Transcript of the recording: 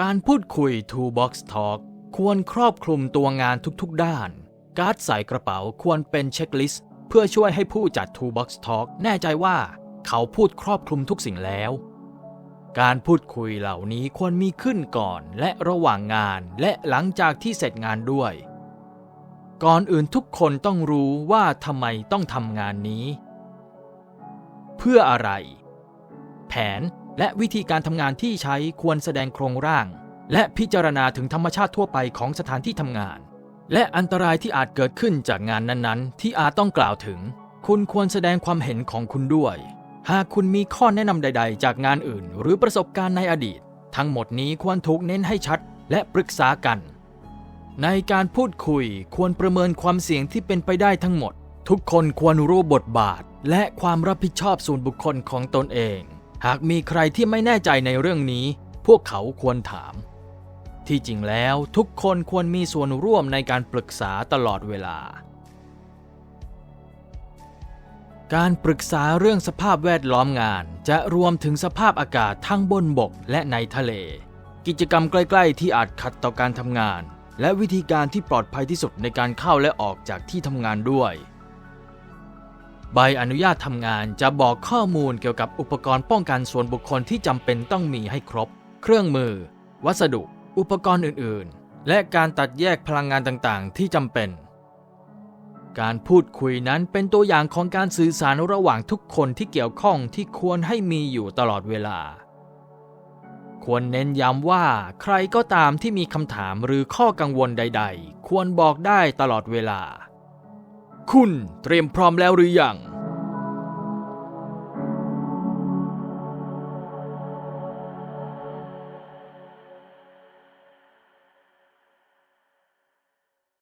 การพูดคุย t o o box Talk ควรครอบคลุมตัวงานทุกๆด้าน การ์ดใส่กระเป๋าควรเป็นเช็คลิสต์เพื่อช่วยให้ผู้จัด t o o box Talk แน่ใจว่าเขาพูดครอบคลุมทุกสิ่งแล้ว การพูดคุยเหล่านี้ควรมีขึ้นก่อนและระหว่างงานและหลังจากที่เสร็จงานด้วย ก่อนอื่นทุกคนต้องรู้ว่าทำไมต้องทำงานนี้ เพื่ออะไร แผน และวิธีการทำงานที่ใช้ควรแสดงโครงร่าง และพิจารณาถึงธรรมชาติทั่วไปของสถานที่ทำงาน และอันตรายที่อาจเกิดขึ้นจากงานนั้นๆ ที่อาจต้องกล่าวถึง คุณควรแสดงความเห็นของคุณด้วย หากคุณมีข้อแนะนำใด ๆ จากงานอื่น หรือประสบการณ์ในอดีต ทั้งหมดนี้ควรถูกเน้นให้ชัด และปรึกษากัน ในการพูดคุยควรประเมินความเสี่ยงที่เป็นไปได้ทั้งหมด ทุกคนควรรู้บทบาท และความรับผิดชอบส่วนบุคคลของตนเอง หากมีใครที่ไม่แน่ใจในเรื่องนี้ พวกเขาควรถาม ที่จริงแล้วทุกคนควรมีส่วนร่วมในการปรึกษาตลอดเวลา การปรึกษาเรื่องสภาพแวดล้อมงานจะรวมถึงสภาพอากาศทั้งบนบกและในทะเล กิจกรรมใกล้ๆ ที่อาจขัดต่อการทำงาน และวิธีการที่ปลอดภัยที่สุดในการเข้าและออกจากที่ทำงานด้วย ใบอนุญาตทำงานจะบอกข้อมูลเกี่ยวกับอุปกรณ์ป้องกันส่วนบุคคลที่จำเป็นต้องมีให้ครบ เครื่องมือ วัสดุ อุปกรณ์อื่น ๆ และการตัดแยกพลังงานต่างๆ ที่จำเป็น การพูดคุยนั้นเป็นตัวอย่างของการสื่อสารระหว่างทุกคนที่เกี่ยวข้องที่ควรให้มีอยู่ตลอดเวลา ควรเน้นย้ำว่าใครก็ตามที่มีคำถามหรือข้อกังวลใด ๆ ควรบอกได้ตลอดเวลา คุณเตรียมพร้อมแล้วหรือยัง